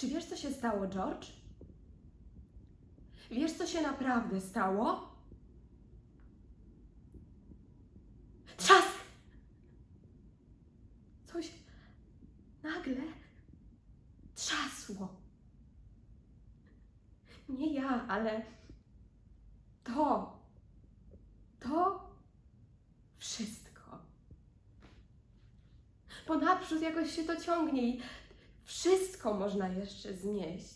Czy wiesz, co się stało, George? Wiesz, co się naprawdę stało? Trzask! Coś nagle trzasło. Nie ja, ale to, to wszystko. Ponadprzód jakoś się to ciągnie i wszystko można jeszcze znieść.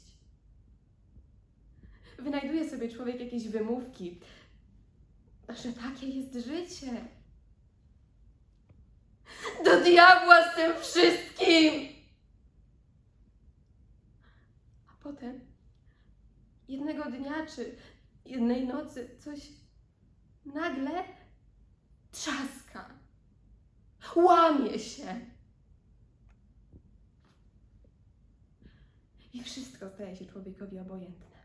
Wynajduje sobie człowiek jakieś wymówki, że takie jest życie. Do diabła z tym wszystkim! A potem jednego dnia czy jednej nocy coś nagle trzaska, łamie się. I wszystko staje się człowiekowi obojętne.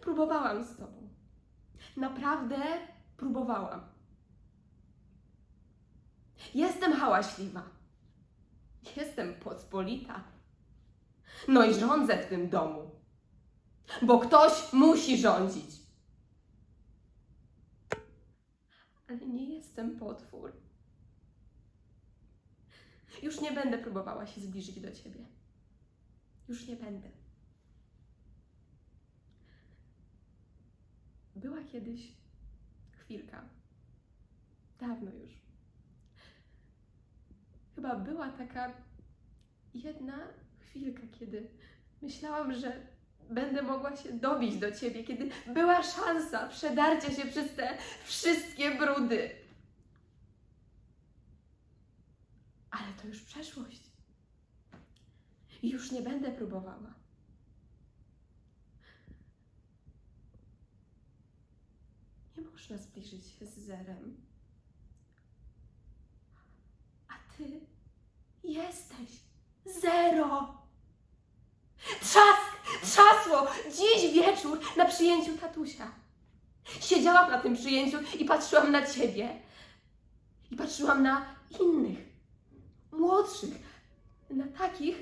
Próbowałam z tobą. Naprawdę próbowałam. Jestem hałaśliwa. Jestem pospolita. No i rządzę w tym domu. Bo ktoś musi rządzić. Ale nie jestem potwór. Już nie będę próbowała się zbliżyć do ciebie. Już nie będę. Była kiedyś chwilka. Dawno już. Chyba była taka jedna chwilka, kiedy myślałam, że będę mogła się dobić do ciebie, kiedy była szansa przedarcia się przez te wszystkie brudy. Ale to już przeszłość. I już nie będę próbowała. Nie można zbliżyć się z zerem. A ty jesteś zero. Trzask! Trzasło! Dziś wieczór na przyjęciu tatusia. Siedziałam na tym przyjęciu i patrzyłam na ciebie. I patrzyłam na innych, młodszych, na takich,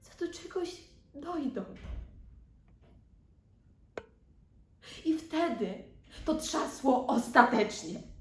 co do czegoś dojdą. I wtedy to trzasło ostatecznie.